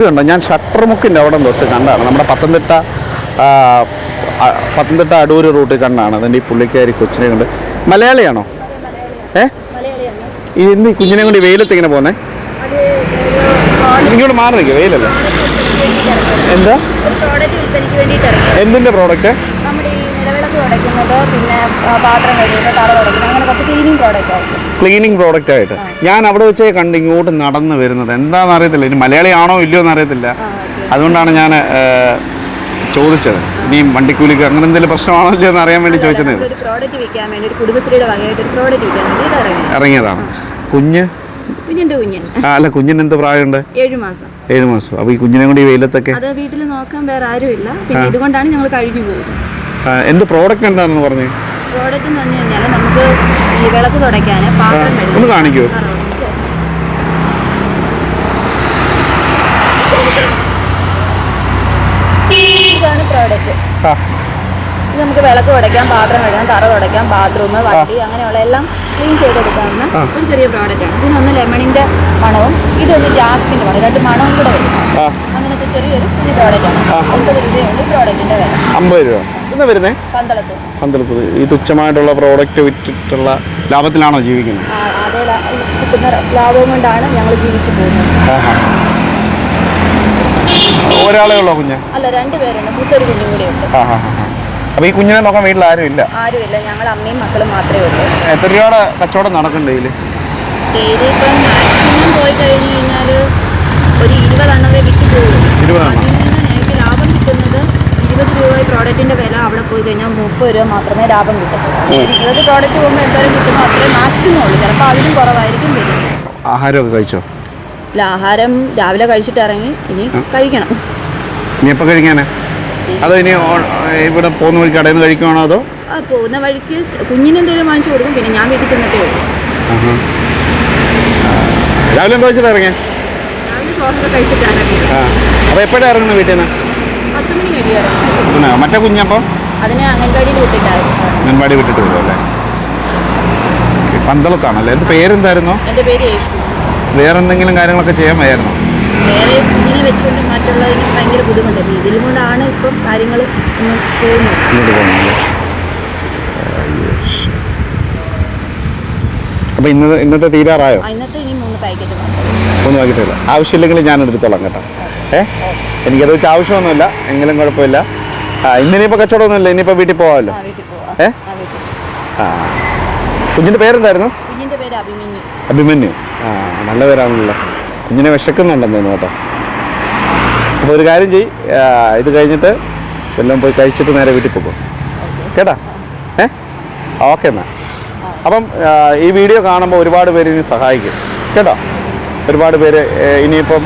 കണ്ടോ? ഞാൻ ഷട്ടർ മുക്കിന്റെ അവിടെ തൊട്ട് കണ്ടാണ്. നമ്മുടെ പത്തനംതിട്ട പത്തനംതിട്ട അടൂർ റൂട്ടിൽ കണ്ടാണ് അതിന്റെ ഈ പുള്ളിക്കാരി കൊച്ചിനെ കൊണ്ട്. മലയാളിയാണോ? ഏ? ഈ ഇന്ന് ഈ കുഞ്ഞിനെ കൊണ്ട് വെയിലത്ത് ഇങ്ങനെ പോകുന്നേ ഇങ്ങോട്ട് മാറി നിൽക്കുക വെയിലല്ലേ? എന്താ? എന്തിന്റെ പ്രോഡക്റ്റ് തുടയ്ക്കുന്നത് പിന്നെ പാത്രം കഴുകുന്നത് തറ തുടയ്ക്കുന്നത്. അങ്ങനെ കുറച്ച് ക്ലീനിങ് പ്രോഡക്റ്റ് ആയിരിക്കും. ക്ലീനിങ് പ്രോഡക്റ്റ് ആയിട്ട്. ഞാൻ അവിടെ വെച്ചേ കണ്ട് ഇങ്ങോട്ട് നടന്നു വരുന്നത്. എന്താണെന്ന് അറിയത്തില്ല. ഇനി മലയാളിയാണോ ഇല്ലയോ എന്ന് അറിയത്തില്ല. അതുകൊണ്ടാണ് ഞാൻ ചോദിച്ചത്. ഇനി വണ്ടിക്കൂലിക്ക് അങ്ങനെ എന്തെങ്കിലും പ്രശ്നമാണോ ഇല്ലയോ എന്ന് അറിയാൻ വേണ്ടി ചോദിച്ചത് ഇറങ്ങിയതാണ്. കുഞ്ഞ്? കുഞ്ഞൻ അല്ല കുഞ്ഞിന് എന്ത് പ്രായമുണ്ട്? ഏഴ് മാസം. ഏഴ് മാസം. അപ്പോൾ ഈ കുഞ്ഞിനെ കൂടി വെയിലത്തൊക്കെ അത് വീട്ടിൽ നോക്കാൻ വേറെ ആരുമില്ല. പിന്നെ ഇതുകൊണ്ടാണ് ഞങ്ങൾ കഴിഞ്ഞു പോകുന്നത്. എന്ത് പ്രോഡക്റ്റ് എന്താണെന്ന് പറഞ്ഞു? പ്രോഡക്റ്റ് എന്ന് പറഞ്ഞു കഴിഞ്ഞാൽ നമുക്ക് ഈ വിളക്ക് തുടയ്ക്കാൻ പാത്രം ഒന്ന് കാണിക്കൂ. ഇതാണ് പ്രോഡക്റ്റ് ഇത് നമുക്ക് വിളക്ക് തുടയ്ക്കാം പാത്രം കഴുകാം തറ തുടയ്ക്കാം ബാത്റൂം വണ്ടി അങ്ങനെയുള്ള എല്ലാം ക്ലീൻ ചെയ്തെടുക്കാവുന്ന. ഒരു ചെറിയ പ്രോഡക്റ്റ് ആണ്. ഇതിനൊന്ന് ലെമണിന്റെ മണവും ഇതൊന്ന് ജാസ്മിന്റെ മണം രണ്ട് മണവും കൂടെ വരും. അങ്ങനത്തെ ചെറിയൊരു പ്രോഡക്റ്റ് ആണ്. ആ. അമ്പത് രൂപയുണ്ട് പ്രോഡക്റ്റിന്റെ വില. അമ്പത് രൂപ. എന്നാ വരുന്നേ? പന്തളത്ത്. ഈ തുച്ഛമായിട്ടുള്ള പ്രോഡക്റ്റ് വിറ്റിട്ടുള്ള ലാഭത്തിലാണോ ജീവിക്കുന്നത്? ലാഭം കൊണ്ടാണ് ഞങ്ങൾ ജീവിച്ചു പോകുന്നത്. ഒരാളേ ഉള്ളോ കുഞ്ഞ്? അല്ല രണ്ടുപേരുണ്ട് കുഞ്ഞും കൂടെ ഉണ്ട്. അപ്പോൾ ഈ കുഞ്ഞിനെ നോക്കാൻ വീട്ടിൽ ആരും ഇല്ല? ആരുമില്ല. ഞങ്ങൾ അമ്മയും മക്കളും മാത്രമേ ഉള്ളൂ. എത്ര രൂപയുടെ കച്ചവടം നടക്കുന്നുണ്ട് ഇതിൽ? മാക്സിമം പോയി കഴിഞ്ഞ് കഴിഞ്ഞാൽ ഒരു ഇരുപതെണ്ണമേ വിറ്റ് പോകും ഇരുപതെണ്ണം? അതിൽ നിന്ന് ഞങ്ങൾക്ക് ലാഭം കിട്ടുന്നത് ഇരുപത് രൂപ പ്രോഡക്റ്റിന്റെ പോയി കഴിഞ്ഞാൽ മുപ്പത് രൂപ മാത്രമേ ലാഭം കിട്ടത്തുള്ളൂ. ഇരുപത് പ്രോഡക്റ്റ് പോകുമ്പോൾ എന്തായാലും കിട്ടുമ്പോൾ അത്രയും മാക്സിമം ഉള്ളൂ. ചിലപ്പോൾ അതിലും കുറവായിരിക്കും വരുന്നത് ആഹാരമൊക്കെ കഴിച്ചോ? ഇല്ല ആഹാരം രാവിലെ കഴിച്ചിട്ട് ഇറങ്ങി ഇനി കഴിക്കണം. ഇനി എപ്പോൾ കഴിക്കാനാ? അതോ ഇനി ഇവിടെ പോകുന്ന വഴി കടയിൽ നിന്ന് കഴിക്കുവാണോ അതോ? ആ പോകുന്ന വഴിക്ക് കുഞ്ഞിനെന്തെങ്കിലും കുഞ്ഞിന് എന്തെങ്കിലും വാങ്ങിച്ചു കൊടുക്കും. പിന്നെ ഞാൻ വീട്ടിൽ ചെന്നിട്ടേ ഉള്ളൂ. രാവിലെ എന്താ വെച്ചിട്ട് ഇറങ്ങിയ? അപ്പോൾ എപ്പോഴാണ് ഇറങ്ങുന്നത് വീട്ടിൽ നിന്ന്? മറ്റേ കുഞ്ഞപ്പോൾ അതിനെ അംഗൻവാടിയിൽ വിട്ടിട്ടായിരുന്നു അംഗൻവാടി വിട്ടിട്ട് വരും അല്ലേ? പന്തളത്താണല്ലേ? എന്ത് പേരെന്തായിരുന്നു? എന്റെ പേര് യേശു. വേറെ എന്തെങ്കിലും കാര്യങ്ങളൊക്കെ ചെയ്യാൻ വയ്യായിരുന്നു? വേറെ വെച്ചുകൊണ്ട് ഭയങ്കര കൊണ്ടാണ് ഇപ്പം കാര്യങ്ങൾ ഇങ്ങോട്ട് പോകുന്നത് ഇന്നത് ഇന്നത്തെ തീരാറായോ? ആ, ഇന്നത്തെ ഇനി മൂന്ന് പാക്കറ്റ് ആവശ്യമില്ലെങ്കിൽ ഞാൻ എടുത്തോളാം കേട്ടോ. ഏ? എനിക്കത് വെച്ച് ആവശ്യമൊന്നുമില്ല. എങ്കിലും കുഴപ്പമില്ല. ആ ഇന്നിനിപ്പോൾ കച്ചവടമൊന്നുമില്ല ഇനിയിപ്പോൾ വീട്ടിൽ പോകാമല്ലോ ഏ? ആ കുഞ്ഞിന്റെ പേരെന്തായിരുന്നു? അഭിമന്യു. ആ നല്ല പേരാണല്ലോ. കുഞ്ഞിനെ വിശക്കുന്നുണ്ടെന്ന് കേട്ടോ. അപ്പോൾ ഒരു കാര്യം ചെയ് ഇത് കഴിഞ്ഞിട്ട് എല്ലാം പോയി കഴിച്ചിട്ട് നേരെ വീട്ടിൽ പോകും കേട്ടാ? ഏ? ഓക്കെ എന്നാൽ അപ്പം ഈ വീഡിയോ കാണുമ്പോൾ ഒരുപാട് പേര് ഇനി സഹായിക്കും. കേട്ടോ? ഒരുപാട് പേര് ഇനിയിപ്പം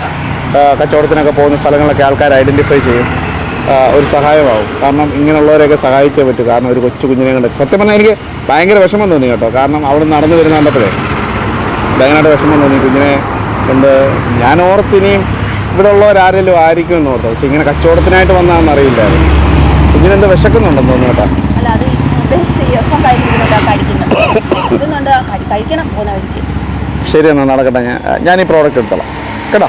കച്ചവടത്തിനൊക്കെ പോകുന്ന സ്ഥലങ്ങളൊക്കെ ആൾക്കാർ ഐഡന്റിഫൈ ചെയ്യും. ഒരു സഹായമാവും. കാരണം ഇങ്ങനെയുള്ളവരെയൊക്കെ സഹായിച്ചേ പറ്റൂ. കാരണം ഒരു കൊച്ചു കുഞ്ഞിനെ കണ്ട് സത്യം പറഞ്ഞാൽ എനിക്ക് ഭയങ്കര വിഷമം തോന്നി കേട്ടോ. കാരണം അവിടെ നടന്നു വരുന്ന കണ്ടപ്പോഴേ ഭയങ്കരമായിട്ട് വിഷമം തോന്നി. കുഞ്ഞിനെ കൊണ്ട് ഞാൻ ഓർത്തിനിയും ഇവിടെ ഉള്ളവരാരെങ്കിലും ആയിരിക്കും എന്ന് ഓർത്തു. പക്ഷെ ഇങ്ങനെ കച്ചവടത്തിനായിട്ട് വന്നതാണെന്ന് അറിയില്ലായിരുന്നു. കുഞ്ഞിനെന്ത് വിശക്കുന്നുണ്ടെന്ന് തോന്നി കേട്ടോ. ശരി എന്നാൽ നടക്കട്ടെ. ഞാൻ ഞാൻ ഈ പ്രോഡക്റ്റ് എടുത്തോളാം. കേട്ടോ?